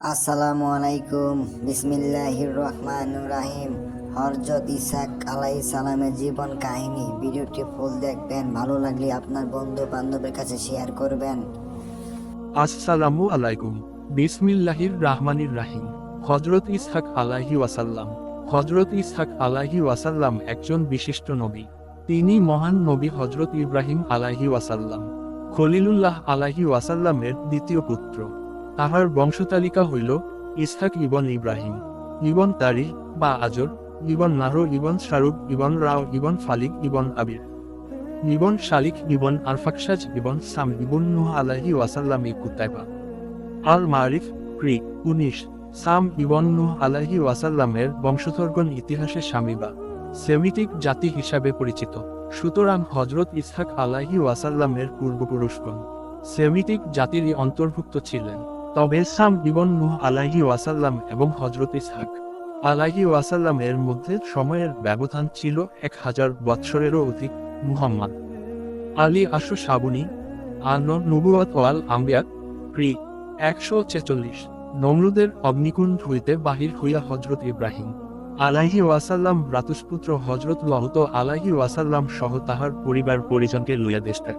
আসসালামু আলাইকুম। বিসমিল্লাহির রহমানুর রাহিম। হরজত ইসাক আলাই সালামের জীবন কাহিনী। ভিডিওটি ফুল দেখবেন, ভালো লাগলে আপনার বন্ধু বান্ধবের কাছে শেয়ার করবেন। আসসালামু আলাইকুম। বিসমিল্লাহির রাহমানির রাহিম। হজরত ইসহাক আলাহি ওয়াসাল্লাম। হজরত ইসহাক আলাহি ওয়াসাল্লাম একজন বিশিষ্ট নবী। তিনি মহান নবী হজরত ইব্রাহিম আলাহি ওয়াসাল্লাম। খলিলুল্লাহ আলাহি ওয়াসাল্লামের দ্বিতীয় পুত্র। তাহার বংশতালিকা হইল ইসহাক ইবন ইব্রাহিম, ইবন তারি বা আজর, ইবন নাহর, ইবন শারুক ইবন রাও, ইবন ফালিক, ইবন আবির, ইবন শালিক ইবন আরফাকসাজ, ইবন সাম ইবন নুহ আলাহি ওয়াসাল্লাম কুতাইবা। আল মারিফ, ক্রি, উনিশ, সাম ইবন নুহ আলাহি ওয়াসাল্লামের বংশধরগণ ইতিহাসে স্বামীবা, সেমিটিক জাতি হিসাবে পরিচিত। সুতরাং হজরত ইসহাক আলাহি ওয়াসাল্লামের পূর্বপুরুষগণ, সেমিটিক জাতিরই অন্তর্ভুক্ত ছিলেন। তবে সাম ইবন নুহ আলাহি ওয়াসাল্লাম এবং হজরত ইসহাক আলাহি ওয়াসাল্লামের মধ্যে সময়ের ব্যবধান ছিল এক হাজার বৎসরেরও অধিক। মুহাম্মদ আলী আশু সাবুনি আন্ন নবুয়াত ওয়াল ক্রি একশো ছেচল্লিশ। নমরুদের অগ্নিকুণ্ড হইতে বাহির হইয়া হজরত ইব্রাহিম আলাহি ওয়াসাল্লাম ভ্রাতুষ্পুত্র হজরত লহত আলাহি ওয়াসাল্লাম সহ তাহার পরিবার পরিজনকে লইয়া দেশটা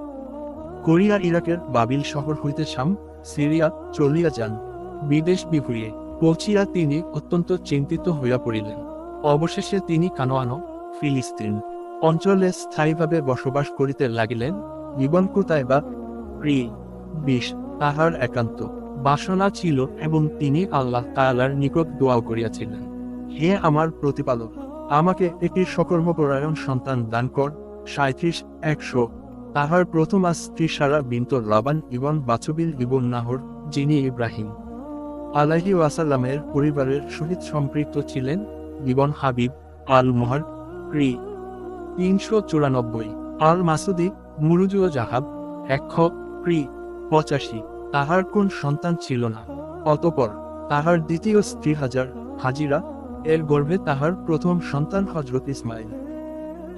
কোরিয়া, ইরাকের বাবিল শহর হইতে শাম সিরিয়া চলিয়া যান। বিদেশ বিভুঁইয়ে পৌঁছিয়া তিনি অত্যন্ত চিন্তিত হইয়া পড়িলেন। অবশেষে তিনি কানোয়ানো ফিলিস্তিন অঞ্চলে স্থায়ীভাবে বসবাস করিতে লাগিলেন। জীবন বা প্রি বিষ তাহার একান্ত বাসনা ছিল এবং তিনি আল্লাহ তাআলার নিকট দোয়াও করিয়াছিলেন। হে আমার প্রতিপালক, আমাকে একটি সকর্মপরায়ণ সন্তান দান কর। সাঁত্রিশ একশো তাহার প্রথম স্ত্রী সারা বিন্ত লাবান ইবন বাছবিল ইবন নাহর, যিনি ইব্রাহিম আলাহি ওয়াসাল্লামের পরিবারের সহিত সম্পৃক্ত ছিলেন, ইবন হাবিব আল মোহর ক্রি তিনশো চুরানব্বই আল মাসুদি মুরুজুও জাহাব, এক প্রি পঁচাশি, তাহার কোন সন্তান ছিল না। অতপর তাহার দ্বিতীয় স্ত্রী হাজার, হাজিরা, এর গর্ভে তাহার প্রথম সন্তান হজরত ইসমাইল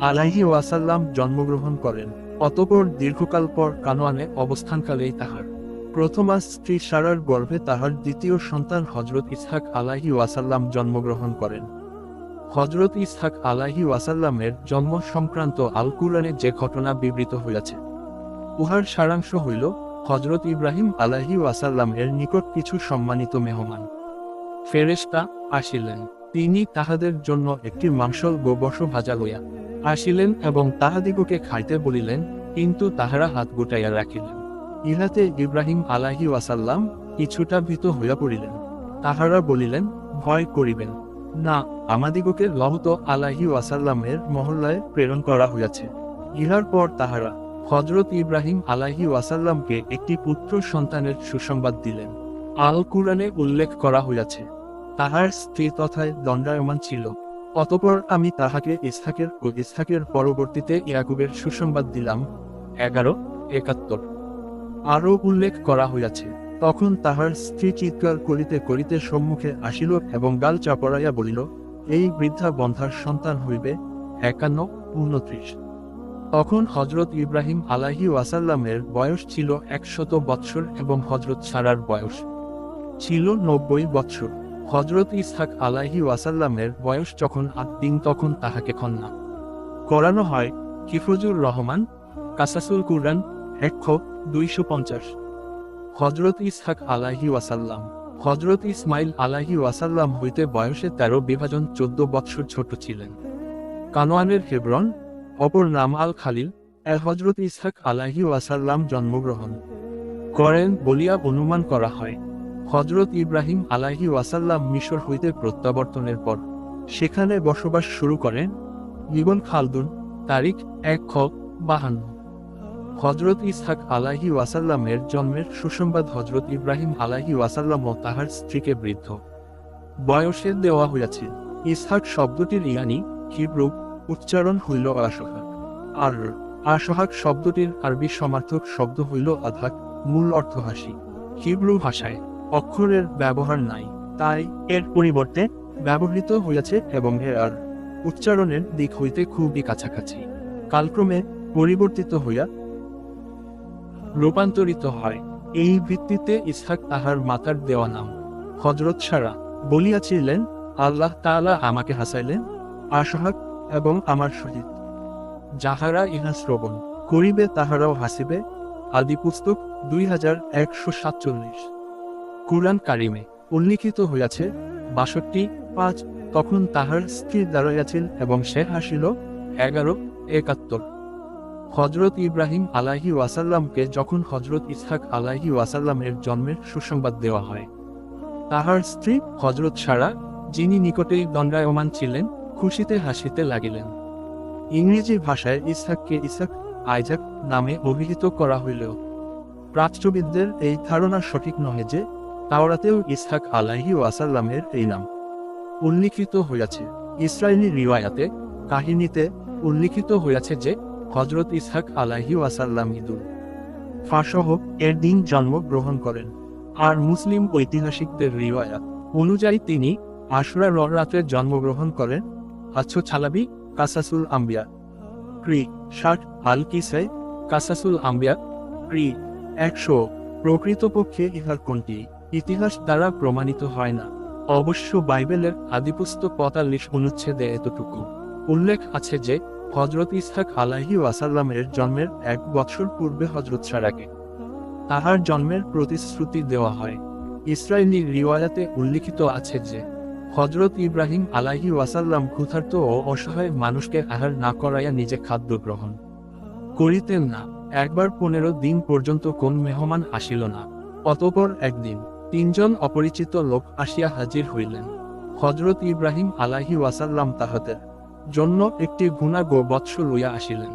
আলাহি ওয়াসাল্লাম জন্মগ্রহণ করেন। অতপর দীর্ঘকাল পর কানোয়ানে অবস্থানকালেই তাহার প্রথমা স্ত্রী সারার গর্ভে তাহার দ্বিতীয় সন্তান হজরত ইসহাক আলাহি ওয়াসাল্লাম জন্মগ্রহণ করেন। হজরত ইসহাক আলাহি ওয়াসাল্লামের জন্ম সংক্রান্ত আল কুরআনে যে ঘটনা বিবৃত হইয়াছে, উহার সারাংশ হইল হজরত ইব্রাহিম আলাহি ওয়াসাল্লামের নিকট কিছু সম্মানিত মেহমান। ফেরেশতা আসিলেন। তিনি তাহাদের জন্য একটি মাংসল গোবর্ষ ভাজা লইয়া আসিলেন এবং তাহাদিগকে খাইতে বলিলেন, কিন্তু তাহারা হাত গুটাইয়া রাখিলেন। ইহাতে ইব্রাহিম আলাহি ওয়াসাল্লাম কিছুটা ভীত হইয়া পড়িলেন। তাহারা বলিলেন, ভয় করিবেন না, আমাদিগকে লহত আলাহি ওয়াসাল্লামের মহল্লায় প্রেরণ করা হইয়াছে। ইহার পর তাহারা হজরত ইব্রাহিম আলাহি ওয়াসাল্লামকে একটি পুত্র সন্তানের সুসংবাদ দিলেন। আল কুরআনে উল্লেখ করা হইয়াছে তাহার স্ত্রী তথায় দণ্ডায়মান ছিল। অতপর আমি তাহাকে ইসহাকের ও ইসহাকের পরবর্তীতে ইয়াকুবের সুসংবাদ দিলাম। এগারো, একাত্তর। আরও উল্লেখ করা হইয়াছে, তখন তাহার স্ত্রী চিৎকার করিতে করিতে সম্মুখে আসিল এবং গাল চাপড়াইয়া বলিল, এই বৃদ্ধা বন্ধার সন্তান হইবে? একান্ন, উনত্রিশ। তখন হজরত ইব্রাহিম আলাহি ওয়াসাল্লামের বয়স ছিল একশত বৎসর এবং হজরত সারার বয়স ছিল নব্বই বৎসর। হজরত ইসহাক আলাহি ওয়াসাল্লামের বয়স যখন আট দিন তখন তাহাকে খন্না। করানো হয় হিফরুজুর রহমান, কাসাসুল কুরআন এক দুইশো পঞ্চাশ। হজরত ইসহাক আলাহি ওয়াসাল্লাম হজরত ইসমাইল আলাহি ওয়াসাল্লাম হইতে বয়সে তেরো বিভাজন চোদ্দ বৎসর ছোট ছিলেন। কানোয়ানের হেব্রন, অপর নাম আল খালিল এ হজরত ইসহাক আলাহি ওয়াসাল্লাম জন্মগ্রহণ করেন বলিয়া অনুমান করা হয়। হজরত ইব্রাহিম আলাহি ওয়াসাল্লাম মিশর হইতে প্রত্যাবর্তনের পর সেখানে বসবাস শুরু করেন। ইবন খালদুন, তারিখ এক খ বাহান্ন। হজরত ইসহাক আলাহি ওয়াসাল্লামের জন্মের সুসংবাদ হজরত ইব্রাহিম আলাহি ওয়াসাল্লাম ও তাহার স্ত্রীকে বৃদ্ধ। বয়সে দেওয়া হইয়াছে। ইসহাক শব্দটির ইয়ানি, হিব্রু, উচ্চারণ হইল আসহাক আর আসহাক শব্দটির আরবি সমার্থক শব্দ হইল আধাক, মূল অর্থ হাসি। হিব্রু ভাষায় অক্ষরের ব্যবহার নাই, তাই এর পরিবর্তে ব্যবহৃত হইয়াছে এবং এর উচ্চারণের দিক হইতে খুবই কাছাকাছি। কালক্রমে পরিবর্তিত হইয়া রূপান্তরিত হয়। এই ভিত্তিতে ইসহাক তাহার মাতার দেওয়া নাম হজরত সারা বলিয়াছিলেন, আল্লাহ তাআলা আমাকে হাসাইলেন, আশাহাক এবং আমার সহিত। যাহারা ইহা শ্রবণ করিবে তাহারাও হাসিবে। আদি পুস্তক দুই হাজার একশো সাতচল্লিশ। কুরআন কারিমে উল্লিখিত হইয়াছে, বাষট্টি পাঁচ তখন তাহার স্থির দাঁড়াইয়াছিল এবং সে হাসিল, এগারো, একাত্তর। হজরত ইব্রাহিম আলাহি ওয়াসাল্লামকে যখন হজরত ইসহাক আলাহি ওয়াসাল্লামের জন্মের সুসংবাদ দেওয়া হয়, তাহার স্ত্রী হজরত সারা, যিনি নিকটেই দণ্ডায়মান ছিলেন, খুশিতে হাসিতে লাগিলেন। ইংরেজি ভাষায় ইসহাককে ইসহাক আইজাক নামে অভিহিত করা হইলেও, প্রাচ্যবিদদের এই ধারণা সঠিক নহে যে তাওরাতেও ইসহাক আলাহি ওয়াসাল্লামের এই নাম উল্লিখিত হইয়াছে। ইসরায়েলি রিওয়ায়াতে, কাহিনীতে উল্লিখিত হইয়াছে যে হজরত ইসহাক আলাহি ওয়াসাল্লাম ঈদুল ফাসহ এর দিন জন্মগ্রহণ করেন। আর মুসলিম ঐতিহাসিকদের রিওয়ায়াত অনুযায়ী তিনি আশুরা রাতে জন্মগ্রহণ করেন আচ্ছ ছালাবি, কাসাসুল আম্বিয়া। ক্রি, ষাট আল কিসাই কাসাসুল আম্বিয়া। ক্রি, একশো, প্রকৃতপক্ষে ইহার কোনটি? ইতিহাস দ্বারা প্রমাণিত হয় না। অবশ্য বাইবেলের আদিপুস্তক পঁয়তাল্লিশ অনুচ্ছেদে এতটুকু উল্লেখ আছে যে হজরত ইসহাক আলাহি ওয়াসাল্লামের জন্মের এক বছর পূর্বে হজরত সারাকে তাহার জন্মের প্রতিশ্রুতি দেওয়া হয়। ইসরায়েলি রিওয়ায়াতে উল্লিখিত আছে যে হজরত ইব্রাহিম আলাহি ওয়াসাল্লাম ক্ষুধার্ত ও অসহায় মানুষকে আহার না করাইয়া নিজে খাদ্য গ্রহণ করিতেন না। একবার পনেরো দিন পর্যন্ত কোন মেহমান আসিল না, অতপর একদিন তিনজন অপরিচিত লোক আসিয়া হাজির হইলেন। হজরত ইব্রাহিম আলাহি ওয়াসাল্লাম তাহাদের জন্য একটি গুণা গো বৎস লইয়া আসিলেন।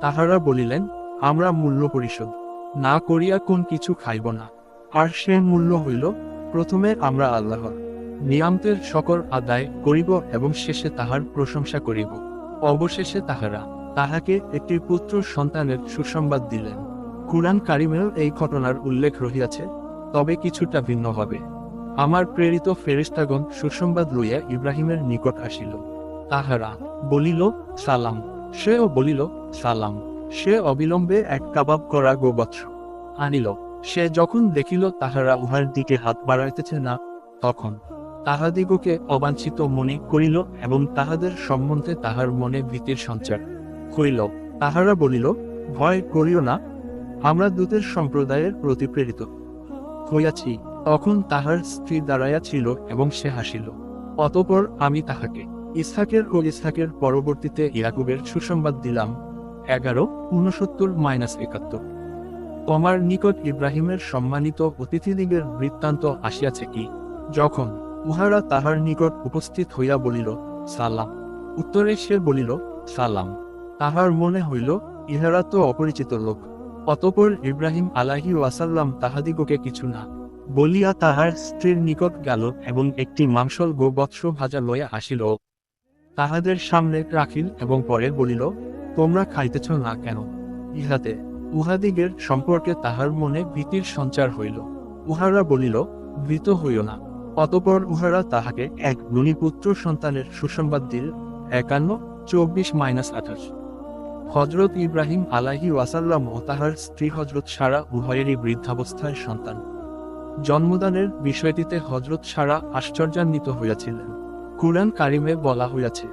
তাহারা বলিলেন, আমরা মূল্য পরিশোধ না করিয়া কোন কিছু খাইব না। আর সে মূল্য হইল, প্রথমে আমরা আল্লাহর নিয়ামতের সকল আদায় করিব এবং শেষে তাহার প্রশংসা করিব। অবশেষে তাহারা তাহাকে একটি পুত্র সন্তানের সুসংবাদ দিলেন। কুরআন কারিমেও এই ঘটনার উল্লেখ রহিয়াছে। তবে কিছুটা ভিন্ন হবে। আমার প্রেরিত ফেরেশতাগণ সুসংবাদ লইয়া ইব্রাহিমের নিকট আসিল। তাহারা বলিল, সালাম। সেও বলিল, সালাম। সে অবিলম্বে এক কাবাব করা গোবৎস আনিল। সে যখন দেখিল তাহারা উহার দিকে হাত বাড়াইতেছে না, তখন তাহাদিগকে অবাঞ্ছিত মনে করিল এবং তাহাদের সম্বন্ধে তাহার মনে ভীতির সঞ্চার হইল। তাহারা বলিল, ভয় করিও না। আমরা দূতের সম্প্রদায়ের প্রতি প্রেরিত। হইয়াছি, তখন তাহার স্ত্রী দাঁড়াইয়া ছিল এবং সে হাসিল। অতপর আমি তাহাকে, ইসহাকের ও ইসহাকের পরবর্তীতে ইয়াকুবের সুসংবাদ দিলাম, এগারো, ঊনসত্তর মাইনাস একাত্তর। তোমার নিকট ইব্রাহিমের সম্মানিত অতিথিদিগের বৃত্তান্ত আসিয়াছে কি? যখন উহারা তাহার নিকট উপস্থিত হইয়া বলিল, সালাম। উত্তরে সে বলিল, সালাম। তাহার মনে হইল, ইহারা তো অপরিচিত লোক। অতপর ইব্রাহিম আলাহি ওয়াসাল্লাম তাহাদিগকে কিছু না বলিয়া তাহার স্ত্রীর নিকট গেল এবং একটি মাংসল গোবৎস ভাজা লইয়া আসিল। তাহাদের সামনে রাখিল এবং পরে বলিল, তোমরা খাইতেছ না কেন? ইহাতে উহাদিগের সম্পর্কে তাহার মনে ভীতির সঞ্চার হইল। উহারা বলিল, ভীত হইও না। অতপর উহারা তাহাকে এক গুণীপুত্র সন্তানের সুসংবাদ দিল, একান্ন চব্বিশ মাইনাস আঠাশ। হজরত ইব্রাহিম আলাহি ওয়াসাল্লাম ও তাহার স্ত্রী হজরত সারা উভয়েরই বৃদ্ধাবস্থায় সন্তান। জন্মদানের বিষয়টিতে হজরত সারা আশ্চর্যান্বিত হইয়াছিলেন। কুরআন কারিমে বলা হইয়াছে